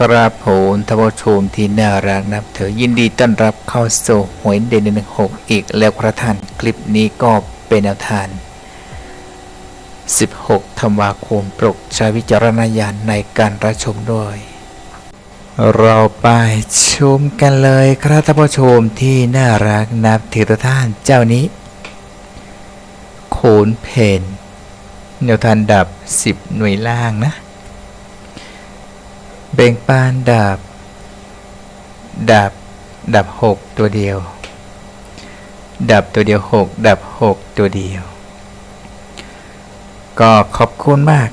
กราบผมทวชมที่น่ารักนับเถอยินดีต้อนรับเข้าสู่หวยเด่นหนึ่งหกอีกแล้วครับท่าน คลิปนี้ก็เป็นแนวทาง16ธันวาคมปลุกใช้วิจารณญาณในการรับชมด้วย เราไปชมกันเลยครับท่านผู้ชมที่น่ารักนับถือท่านเจ้านี้ โขนเพนแนวทางดับ 10 หน่วยล่างนะ เบ่งปานดับดับดับ6ตัวเดียว ดับตัวเดียว6ดับ6ตัวเดียว ก็ขอบคุณมาก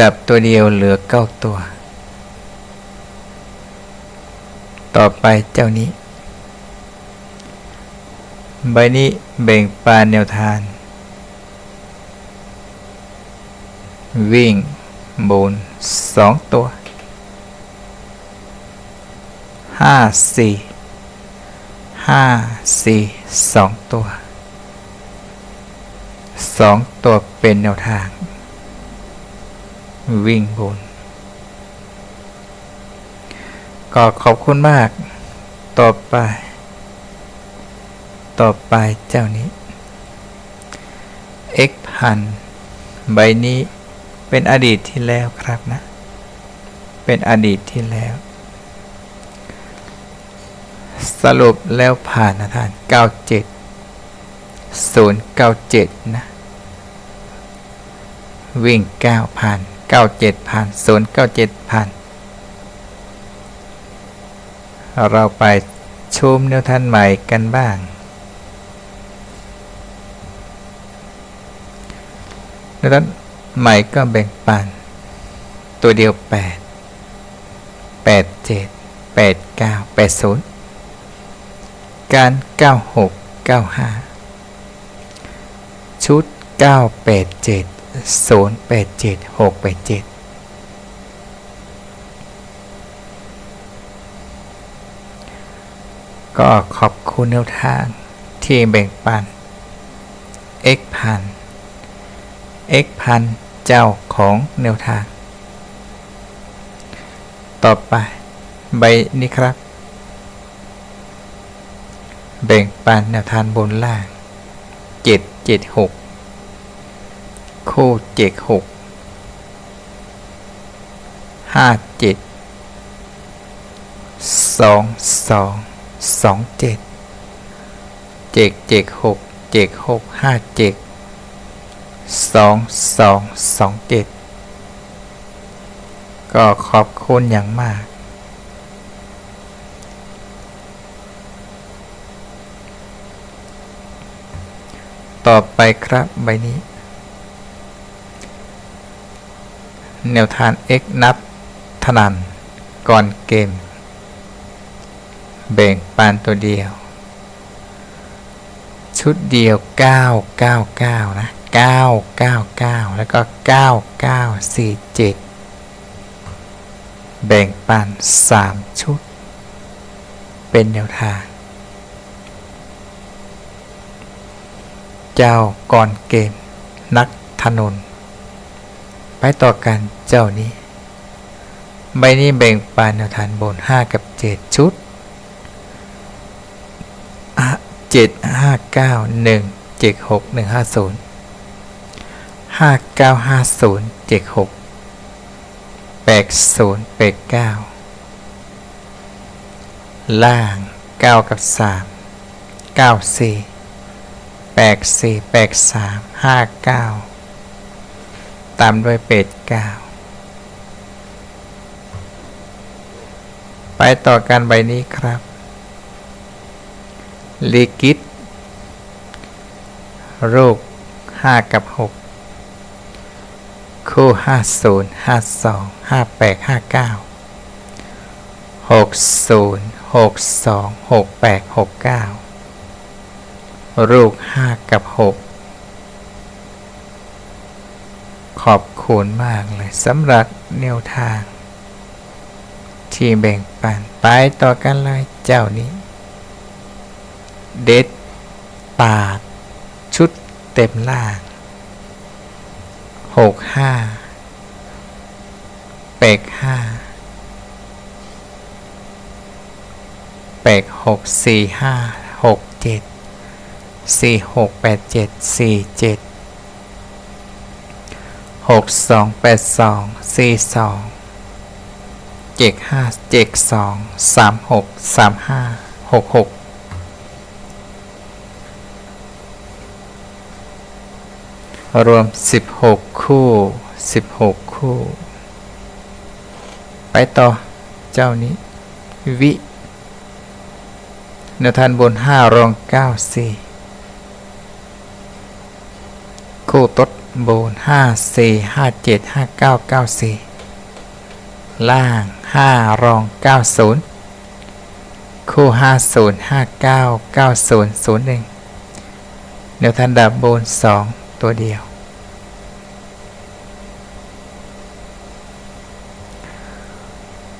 ดับตัวเดียวเหลือ9ตัว ต่อไปเจ้านี้ ใบนี้เบ่งปานแนวทางวิ่ง บนสองตัวห้าสี่ห้าสี่สองตัวสองตัวเป็นแนวทาง วิ่งบน ก็ขอบคุณมาก ต่อไป ต่อไปเจ้านี้ x พันใบนี้ เป็นอดีตที่แล้วครับนะ เป็นอดีตที่แล้ว สรุปแล้วผ่านนะท่าน 97 097 นะ วิ่ง 9 ผ่าน 97 ผ่าน 097 ผ่าน เราไปชมแนวท่างใหม่กันบ้างแนวท่าง ใหม่ก็แบ่งปัน ตัวเดียว 8 8 7 8 9 8 0 การ 96 95 ชุด 987 087 687ก็ขอบคุณแนวทางที่แบ่งปัน x พัน x พัน เจ้าของแนวทาง ต่อไป ใบนี้ครับ แบ่งปันแนวทางบนล่าง 7 7 6 คู่ 7 6 5 7 2 2 2 7 7 7 6 7 6 5 7 สองสองสองเจ็ดก็ขอบคุณอย่างมาก ต่อไปครับใบนี้ แนวทาง x นับทนันก่อนเกม แบ่งปานตัวเดียว ชุดเดียว 999 นะ 999 แล้วก็ 9947 แบ่งปัน 3 ชุด เป็นแนวทาง เจ้าก่อนเกม นักถนน ไปต่อกันเจ้านี้ ใบนี้แบ่งปันแนวทางบน 5 กับ 7 ชุด 7 5 9 1 7 6 1 5 0 ห้าเก้าห้าศูนย์เจ็ดหกแปดศูนย์แปดเก้าล่างเก้ากับสามเก้าสี่แปดสี่แปดสามห้าเก้าตามด้วยเป็ดเก้าไปต่อกันใบนี้ครับลิกิตโรคห้ากับหก คู่ห้าศูนย์ห้าสองห้าแปดห้าเก้าหกศูนย์หกสองหกแปดหกเก้าลูกห้ากับหกขอบคุณมากเลยสำหรับแนวทาง ที่แบ่งปันไปต่อกันเลยเจ้านี้ เด็ดปาดชุดเต็มล่าง หกห้าแปดห้าแปดหกสี่ห้าหกเจ็ดสี่หกแปดเจ็ดสี่เจ็ดหกสองแปดสองสี่สองเจ็ดห้าเจ็ดสองสามหกสามห้าหกหก รวมสิบหกคู่สิบหกคู่ ไปต่อเจ้านี้ วิแนวทานบนห้ารองเก้าสี่คู่ตดบนห้าสี่ห้าเจ็ดห้าเก้าเก้าสี่ล่างห้ารองเก้าศูนย์คู่ห้าศูนย์ห้าเก้าเก้าศูนย์ศูนย์หนึ่งแนวทานดับบนสอง ตัวเดียว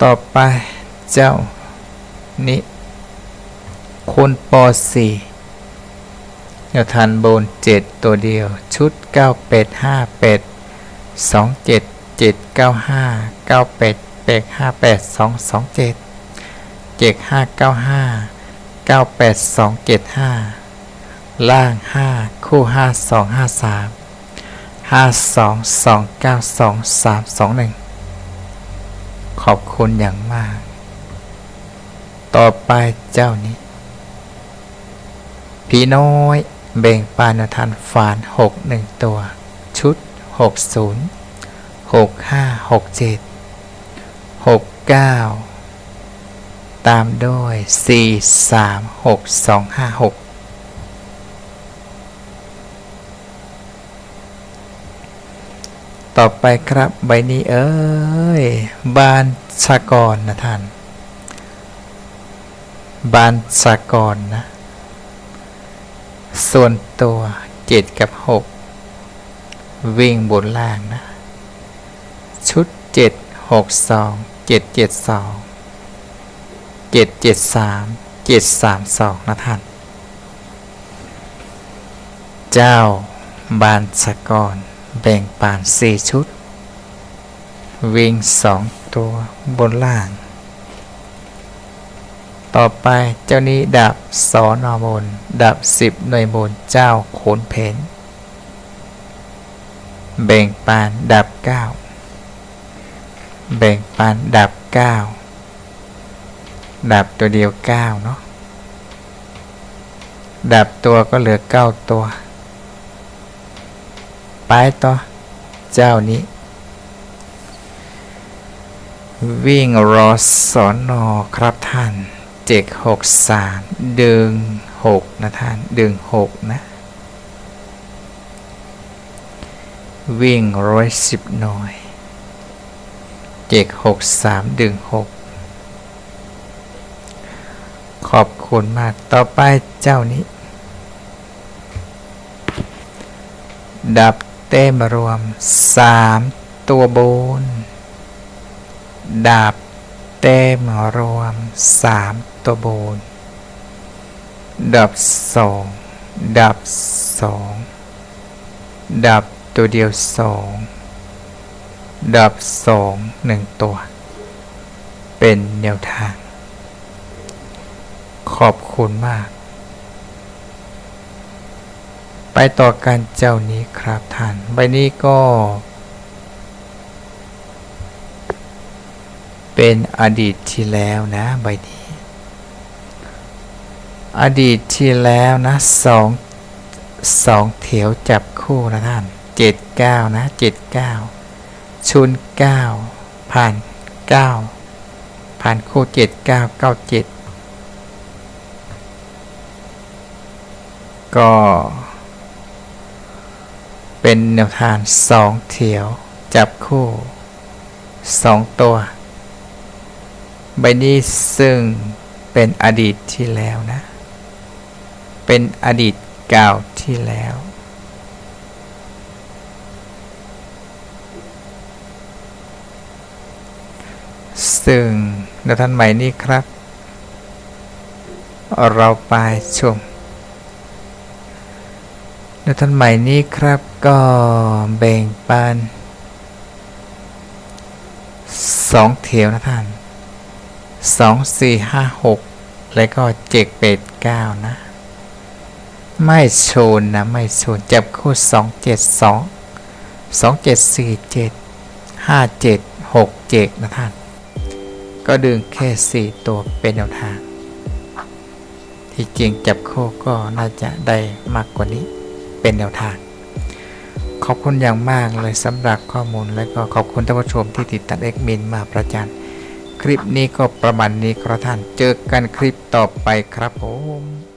ต่อไปเจ้านี้คูณปอสี่แนวทานโบนเจ็ดตัวเดียว ชุดเก้าเป็ดห้าเป็ดสองเจ็ดเจ็ดเก้าห้าเก้าเป็ดเป็ดห้าแปดสองสองเจ็ดเจ็ดห้าเก้าห้าเก้าแปดสองเจ็ดห้า ล่าง 5 คู่ 5 2 5 3 5 2 2 9 2 3 2 1 ขอบคุณอย่างมาก ต่อไปเจ้านี้ ผีน้อยเบ่งปานทานฝาน 6 1 ตัว ชุด 60 65 67 69 ตามด้วย 4 3 6 2 5 6 ต่อไปครับใบนี้เอ้ย บานสะกรนะท่าน บานสะกรนะ ส่วนตัวเจ็ดกับหกวิ่งบนล่างนะ ชุดเจ็ดหกสองเจ็ดเจ็ดสองเจ็ดเจ็ดสามเจ็ดสามสองนะท่าน เจ้าบานสะกร แบ่งปานสี่ชุด วิ่งสองตัวบนล่าง ต่อไปเจ้านี้ดับสอนอบนดับสิบหน่วยบนเจ้าโขนเพนแบ่งปานดับเก้าแบ่งปานดับเก้าดับตัวเดียวเก้าเนาะดับตัวก็เหลือเก้าตัว ไปต่อ เจ้านี้ วิ่งรอสอนอครับท่านเจ็กหกสามดึงหกนะท่านดึงหกนะ วิ่งร้อยสิบหน่อยเจ็กหกสามดึงหกขอบคุณมากต่อไปเจ้านี้ ดับ เต้มรวมสามตัวบนดับเต้มรวมสามตัวบนดับสองดับสองดับตัวเดียวสองดับสองหนึ่งตัว เป็นแนวทาง ขอบคุณมาก ไปต่อกันเจ้านี้ครับท่าน ใบนี้ก็ เป็นอดีตที่แล้วนะใบนี้ อดีตที่แล้วนะสองสองเถียวจับคู่นะท่านเจ็ดเก้านะเจ็ดเก้าชุนเก้าผ่านเก้าผ่านคู่เจ็ดเก้าเก้าเจ็ดก็ เป็นแนวทางสองเถียว จับคู่สองตัว ใบนี้ซึ่งเป็นอดีตที่แล้วนะ เป็นอดีตเก่าที่แล้ว ซึ่งในท่านใหม่นี้ครับ เราไปชม ในท่านใหม่นี้ครับก็แบ่งปันสองเทียวนะท่านสองสี่ห้าหกแล้วก็เจ็กเป็ดเก้านะ ไม่โชนนะ ไม่โชนจับคู่สองเจ็ดสองสองเจ็ดสี่เจ็ดห้าเจ็ดหกเจ็ดนะท่าน ก็ดึงแค่สี่ตัวเป็นแนวทาง ที่จริงจับคู่ก็น่าจะได้มากกว่านี้ เป็นแนวทาง ขอบคุณอย่างมากเลยสำหรับข้อมูลและก็ขอบคุณท่านผู้ชมที่ติดตามเอ็กมินมาประจานคลิปนี้ก็ประมาณนี้ครับท่านเจอกันคลิปต่อไปครับผม